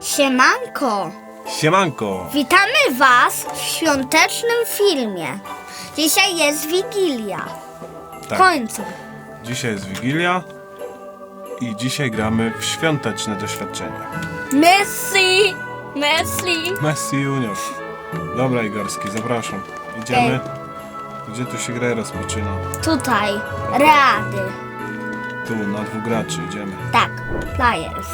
Siemanko! Siemanko! Witamy Was w świątecznym filmie. Dzisiaj jest Wigilia. W Tak, końcu. dzisiaj jest Wigilia i dzisiaj gramy w świąteczne doświadczenie. Messi! Messi! Messi Junior. Dobra Igorski, zapraszam. Idziemy. Gdzie tu się gra rozpoczyna? Tutaj. Rady. Tu, na dwóch graczy idziemy. Tak. Players.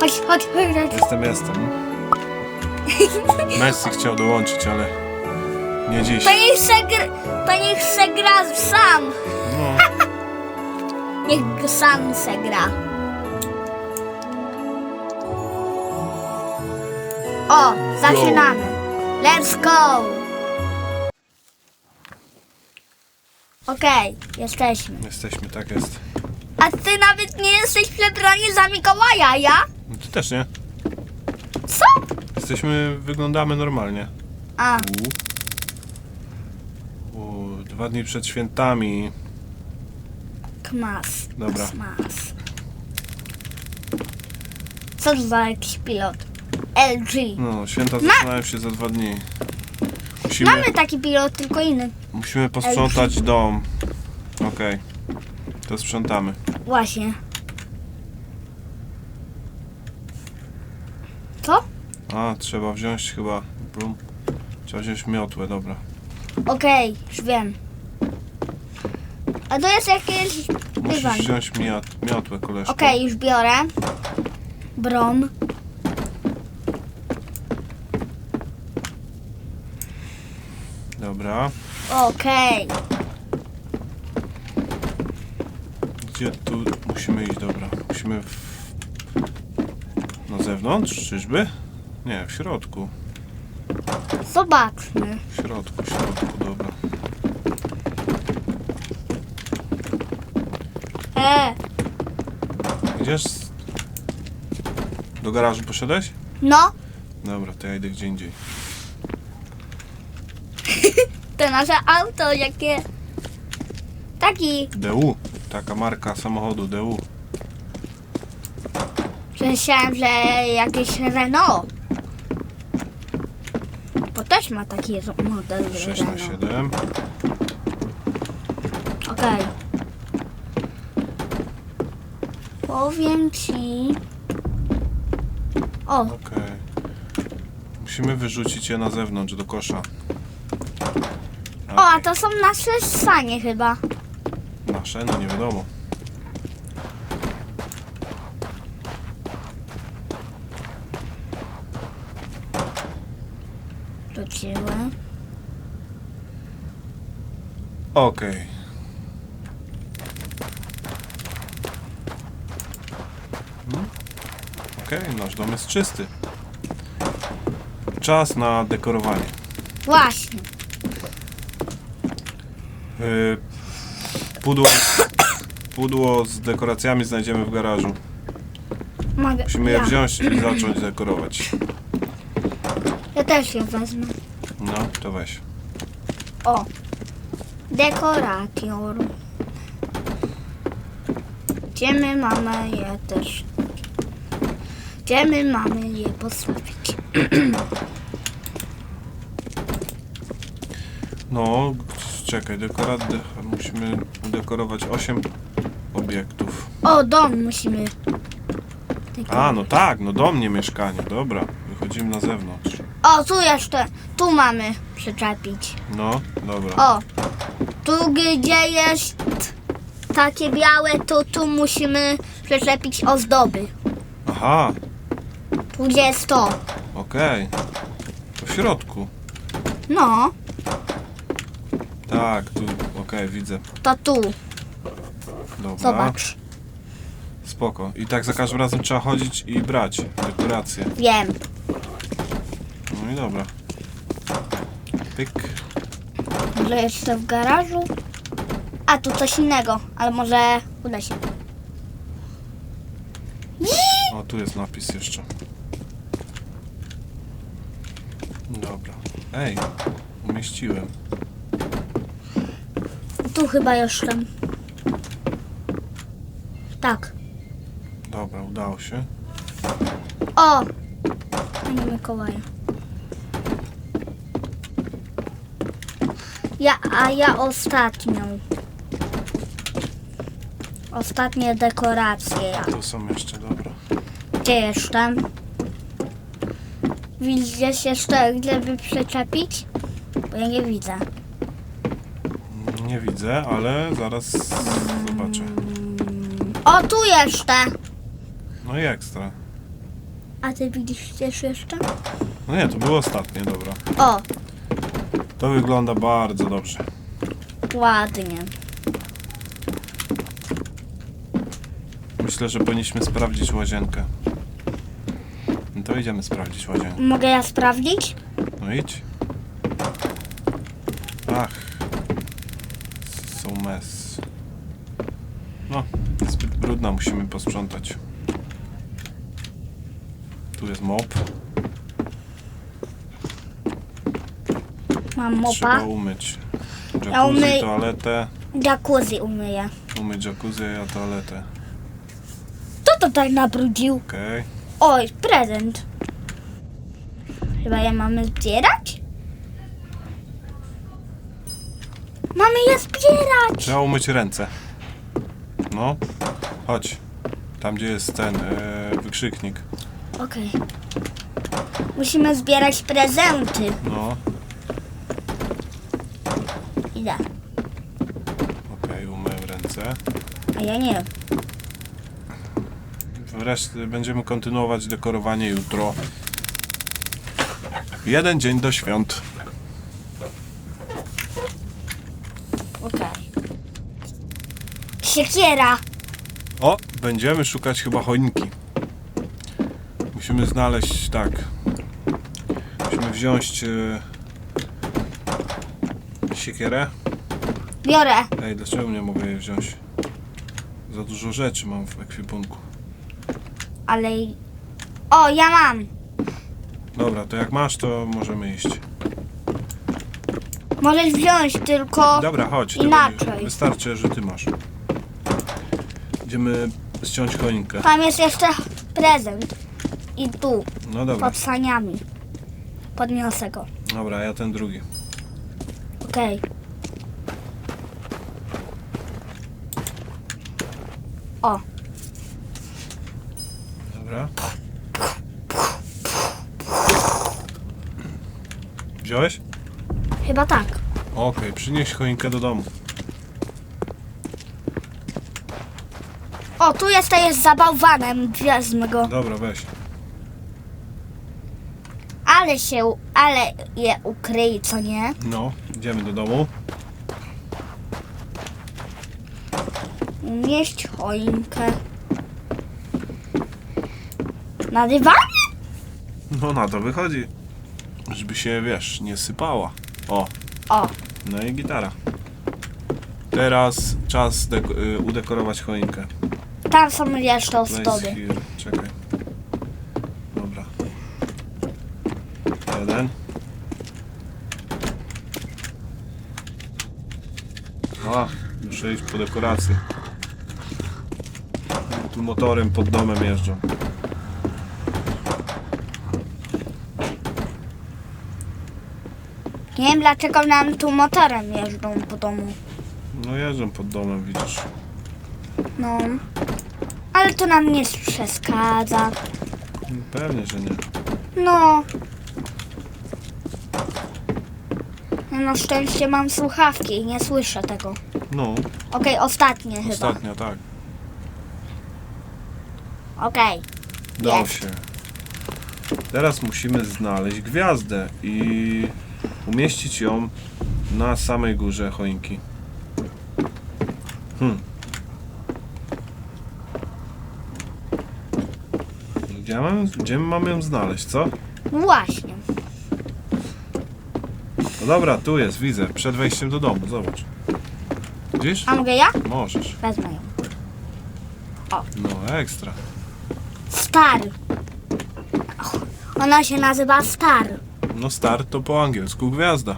Chodź, chodź, chodź. Jestem, jestem. Messi chciał dołączyć, ale nie dziś. To niech se, gr... to niech se gra sam. No, Niech sam se gra. O, zaczynamy. Let's go! Okej, jesteśmy. jesteśmy, tak jest. A ty nawet nie jesteś przebrany za Mikołaja, ja? No ty też nie. Co? Jesteśmy, wyglądamy normalnie. A, U, u, dwa dni przed świętami. kmas. Dobra. Kmas. Co to za jakiś pilot? LG. No, święta zaczynają się za dwa dni. Musimy... Mamy taki pilot, tylko inny. Musimy posprzątać dom. Okej. To sprzątamy. Właśnie. Co? A, trzeba wziąć chyba. Blum. Trzeba wziąć miotłę, dobra. Okej, już wiem. A to jest jakieś Musisz dywan. wziąć miot, miotłę, koleżko. Okej, już biorę. Bron. Dobra. Okej. Gdzie tu musimy iść, dobra. Musimy w... Na zewnątrz, czyżby? Nie, w środku. Zobaczmy. W środku, w środku, dobra. E, Gdzież? Do garażu poszedłeś? no, Dobra, to ja idę gdzie indziej. to nasze auto, jakie... Taki, DU. Taka marka samochodu DU. myślałem, że jakieś Renault. Bo też ma taki model 6 na Renault. 7. Okej. Powiem ci... O, Okej. Musimy wyrzucić je na zewnątrz do kosza. o, a to są nasze sanie chyba. Nasze? No nie wiadomo. Rzuciłem. Okej. Hmm? Okej, nasz dom jest czysty. Czas na dekorowanie. Właśnie. Yy, pudło, pudło z dekoracjami znajdziemy w garażu. Mogę. Musimy je ja. wziąć i zacząć dekorować. Ja też je wezmę. No, to weź. O. Dekorator. Gdzie my mamy je też? Gdzie my mamy je postawić? No, czekaj, dekorat, de, musimy udekorować 8 obiektów. O, dom musimy. A, no tak, no do mnie mieszkanie, dobra. Wychodzimy na zewnątrz. O, tu jeszcze. Tu mamy przyczepić. No, dobra. O. Tu gdzie jest takie białe, to tu musimy przyczepić ozdoby. Aha, Tu gdzie jest to. okej. To w środku. No, Tak, tu, widzę. to tu. Dobra. Zobacz. Spoko. I tak za każdym razem trzeba chodzić i brać dekoracje. Wiem. No i dobra. Pyk. Może jeszcze w garażu? A, tu coś innego, ale może uda się. O, tu jest napis jeszcze. Dobra. Ej, umieściłem. Tu chyba jeszcze. Tak. Dobra, udało się. O, Panie Mikołaju. Ja, a ja ostatnią. Ostatnie dekoracje ja. Tu są jeszcze, dobra. Gdzie jeszcze? Widzisz jeszcze, gdzie by przyczepić? Bo ja nie widzę. Nie widzę, ale zaraz zobaczę. O, tu jeszcze! No i ekstra. A ty widzisz też jeszcze? No nie, to było ostatnie, dobra. O, To wygląda bardzo dobrze. ładnie. Myślę, że powinniśmy sprawdzić łazienkę. No to idziemy sprawdzić łazienkę. Mogę ja sprawdzić? No idź. So mess. No, zbyt brudna, musimy posprzątać. Tu jest mop. Mam mopa. Trzeba umyć. Jacuzzi, Ja umyj- toaletę. Jacuzzi umyję. Umyć jacuzzi, a toaletę. Kto to tak nabrudził? Okej. Oj, prezent. Chyba je mamy zbierać? Je zbierać! Trzeba umyć ręce. No, chodź. Tam, gdzie jest ten e, wykrzyknik. Okej. Musimy zbierać prezenty. No, Idę. okej, umyłem ręce. A ja nie. Wreszcie będziemy kontynuować dekorowanie jutro. Jeden dzień do świąt. Okej. Siekiera. O, będziemy szukać chyba choinki. Musimy znaleźć, tak. Musimy wziąć e, siekierę. Biorę. Ej, dlaczego nie mogę jej wziąć? Za dużo rzeczy mam w ekwipunku. Ale... O, ja mam. Dobra, to jak masz, to możemy iść. Możesz wziąć tylko... Dobra, chodź. to Inaczej. będzie- Wystarczy, że ty masz. Idziemy ściąć choinkę. Tam jest jeszcze prezent. I tu, No dobra, pod saniami. Podniosę go. dobra, ja ten drugi. Okej. O, Dobra. Wziąłeś? chyba tak. Okej, przynieś choinkę do domu. O, tu jest, jest zabałwanem. Wezmę go. Dobra, weź. Ale się, ale je ukryj, co nie? No, idziemy do domu. Umieść choinkę. Na dywanie? No na to wychodzi. Żeby się, wiesz, nie sypała. O, O, no i gitara. Teraz czas dek- y, udekorować choinkę. Tam są jeszcze ozdoby. here. Czekaj. Dobra. Jeden. A, muszę iść po dekorację. Tu motorem pod domem jeżdżą. Nie wiem dlaczego nam tu motorem jeżdżą po domu. No jeżdżą pod domem, widzisz. No. Ale to nam nie przeszkadza. Pewnie, że nie. No. Ja Na szczęście mam słuchawki i nie słyszę tego. No, Okej, ostatnie chyba. ostatnia, tak. Okej. Dało Jest. się. Teraz musimy znaleźć gwiazdę i umieścić ją na samej górze choinki. Hmm. Gdzie, mam, gdzie ją znaleźć, co? No właśnie. No dobra, tu jest, widzę, przed wejściem do domu, zobacz. Widzisz? A mogę ja? Możesz. Wezmę ją. No, ekstra. Star. Ona się nazywa Star. No star to po angielsku gwiazda.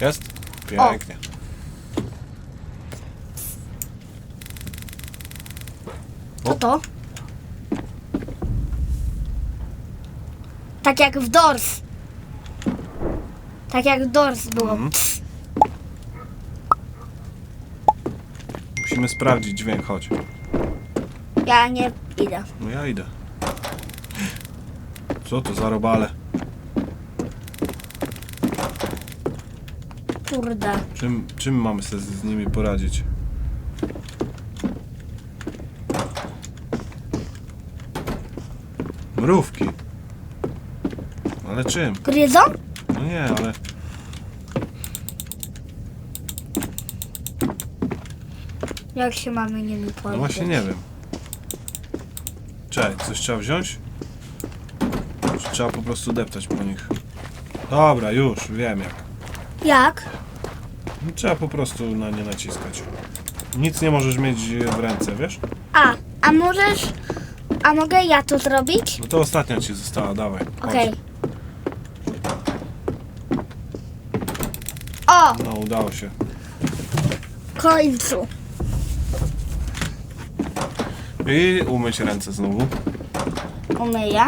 Jest? Pięknie. Co to? Tak jak w Doors. Tak jak w Doors było. Mhm. Musimy sprawdzić dźwięk, chodź. Ja nie idę. No ja idę. Co to za robale? Kurde. Czym, czym mamy sobie z nimi poradzić? Mrówki. Ale czym? Gryzą? No nie, ale Jak się mamy nimi no poradzić? właśnie nie wiem. Czekaj, coś trzeba wziąć? Czy trzeba po prostu deptać po nich? Dobra, już, wiem jak. Jak? No, Trzeba po prostu na nie naciskać. Nic nie możesz mieć w ręce, wiesz? A, a możesz... A mogę ja to zrobić? No to ostatnia ci została, dawaj. Okej. O, No, udało się. w końcu. I umyć ręce znowu. Umyję.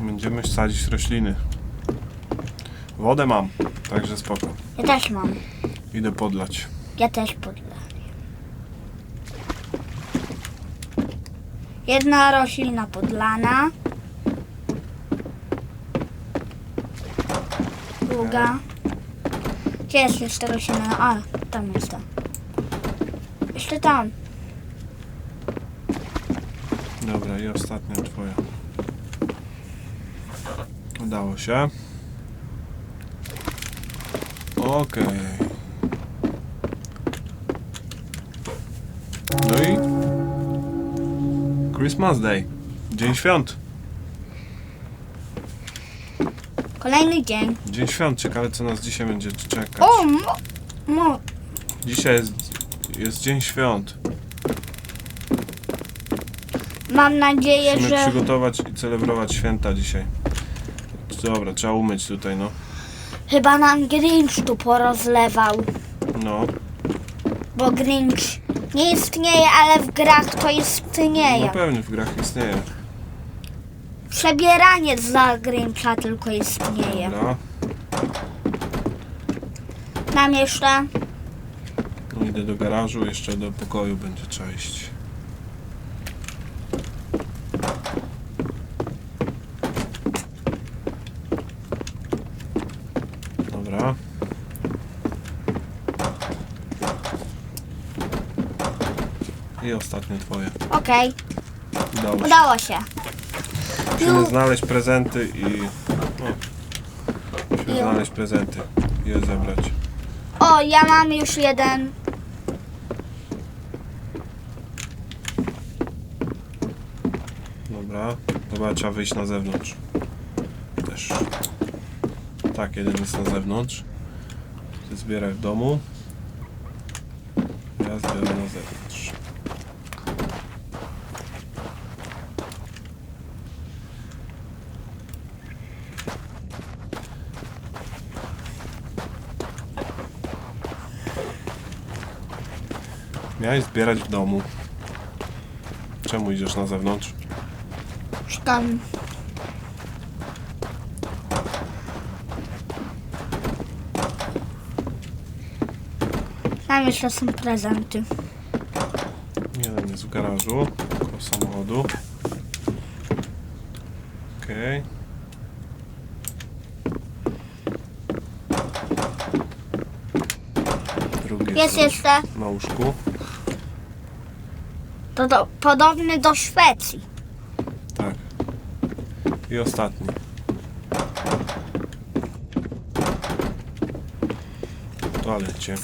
Będziemy sadzić rośliny. Wodę mam, także spoko. Ja też mam. Idę podlać. Ja też podlę. Jedna roślina podlana. Druga. Gdzie jest jeszcze roślina? A, tam jest ta. Jeszcze tam. Dobra, i ostatnia twoja. Udało się. Okej. No i... Christmas Day. Dzień świąt. Kolejny dzień. Dzień świąt. Ciekawe co nas dzisiaj będzie czekać. O, mo, mo. Dzisiaj jest, jest dzień świąt. Mam nadzieję, Musimy że... przygotować i celebrować święta dzisiaj. Dobra, trzeba umyć tutaj, no. Chyba nam Grinch tu porozlewał. No, Bo Grinch nie istnieje, ale w grach to no istnieje. pewnie w grach istnieje. Przebieranie za Grincha tylko istnieje. Dobra, Mam jeszcze... no idę do garażu, jeszcze do pokoju będzie trzeba iść. Dobra. I ostatnie twoje. Okej, Udało się. udało się. Musimy znaleźć prezenty i... No. Musimy znaleźć prezenty i je zebrać. O, ja mam już jeden. Dobra, dobra, trzeba wyjść na zewnątrz. Też. Tak, jeden jest na zewnątrz. Ty zbieraj w domu. Ja zbiorę na zewnątrz. Miałeś zbierać w domu. Czemu idziesz na zewnątrz? Szukam. Tam jeszcze są prezenty. Jeden jest w garażu, koło samochodu. Okej. Drugi Jest jeszcze na łóżku. To do, podobny do Szwecji. Tak. I ostatni. W toalecie.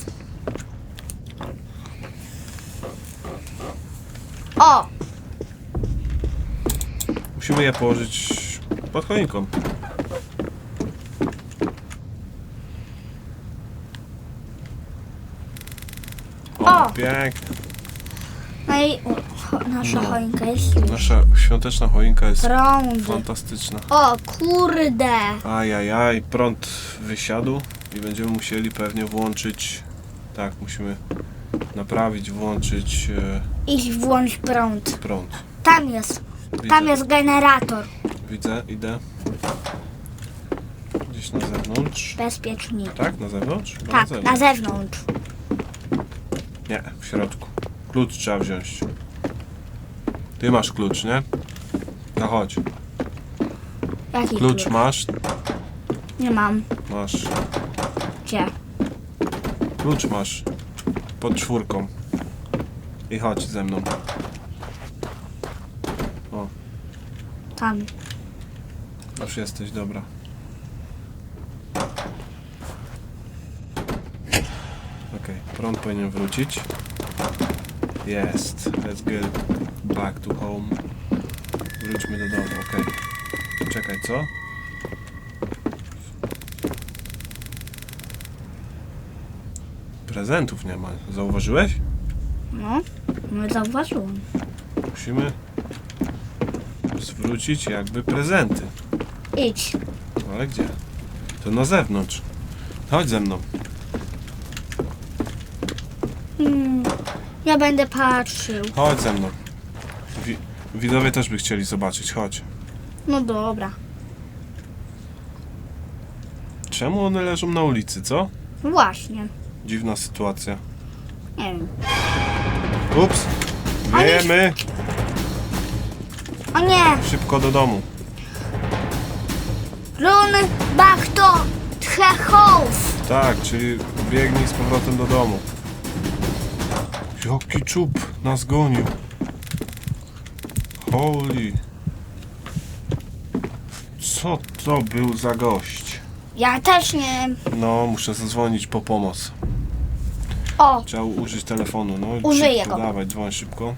O, Musimy je położyć pod choinką. O, O! pięknie. Cho, nasza No. choinka jest. Nasza świąteczna choinka jest Prąd. fantastyczna. O kurde. Ajajaj, prąd wysiadł i będziemy musieli pewnie włączyć. Tak, musimy naprawić, włączyć e, Idź włącz prąd. prąd. Tam jest. Widzę, Tam jest generator. widzę, idę. Gdzieś na zewnątrz. Bezpiecznie. Tak, na zewnątrz? Tak, na zewnątrz. Nie, w środku. Klucz trzeba wziąć. Ty masz klucz, nie? No chodź. Jaki Klucz masz? Nie mam. Masz. Gdzie? Klucz masz. Pod czwórką. I chodź ze mną. O, Tam. już jesteś, dobra. Okej, prąd powinien wrócić. Jest. Let's get back to home. Wróćmy do domu, okej. Czekaj, co? Prezentów nie ma. Zauważyłeś? No. No zauważyłam. Musimy zwrócić jakby prezenty. Idź. Ale gdzie? To na zewnątrz. Chodź ze mną. Hmm. Ja będę patrzył. Chodź ze mną. Wi widzowie też by chcieli zobaczyć. Chodź. No dobra. Czemu one leżą na ulicy, co? No właśnie. Dziwna sytuacja. Nie wiem. Ups. Wiemy. O nie! Szybko do domu. Run back to the house. Tak, czyli biegnij z powrotem do domu. Jaki czub nas gonił. Holy. Co to był za gość? Ja też nie. No, muszę zadzwonić po pomoc. O, Trzeba użyć telefonu. No, Użyję szybko, go. Dawaj, dzwoń szybko.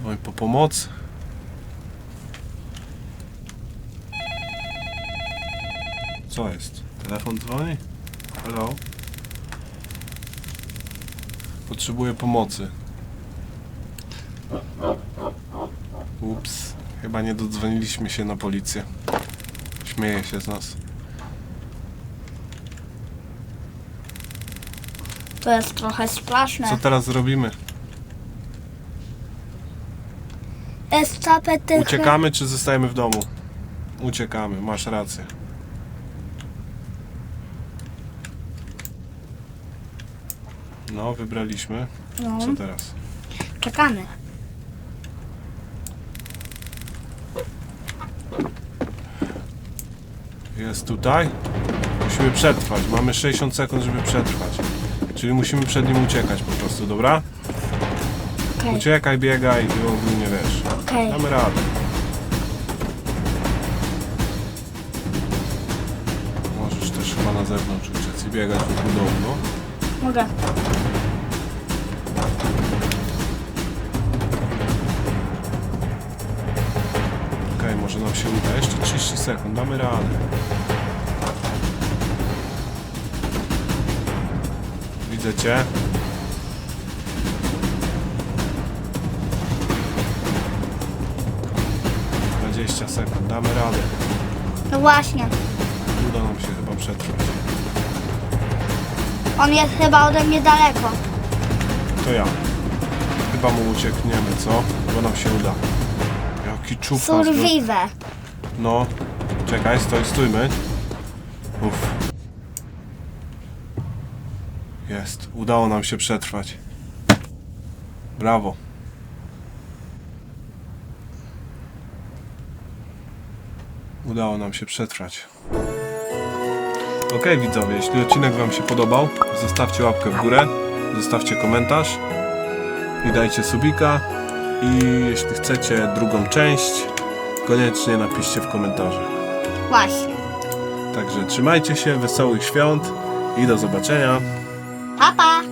Dzwoń po pomoc. Co jest? Telefon dzwoni? Hello? Potrzebuję pomocy. Ups. Chyba nie dodzwoniliśmy się na policję. Śmieje się z nas. to jest trochę straszne. Co teraz zrobimy? Uciekamy czy zostajemy w domu? Uciekamy, masz rację. No, wybraliśmy. No, Co teraz? czekamy. Jest tutaj. Musimy przetrwać. Mamy 60 sekund, żeby przetrwać. Czyli musimy przed nim uciekać po prostu, dobra? Okej, Uciekaj, biegaj i ogólnie wiesz. okej. Damy radę. Możesz też chyba na zewnątrz uciec i biegać wokół domu, no. Mogę. Nam się uda. Jeszcze 30 sekund, damy radę. Widzę cię. Sekund, damy radę. No właśnie. Uda nam się chyba przetrwać. On jest chyba ode mnie daleko. To ja. Chyba mu uciekniemy, co? Bo nam się uda. Jaki go- Survive. No, czekaj, stoj, stójmy. Uff. Jest, udało nam się przetrwać. Brawo. Udało nam się przetrwać. Ok, widzowie, jeśli odcinek Wam się podobał, zostawcie łapkę w górę, zostawcie komentarz i dajcie subika. I jeśli chcecie drugą część, koniecznie napiszcie w komentarzach. Właśnie. Także trzymajcie się, wesołych świąt i do zobaczenia. Pa, pa.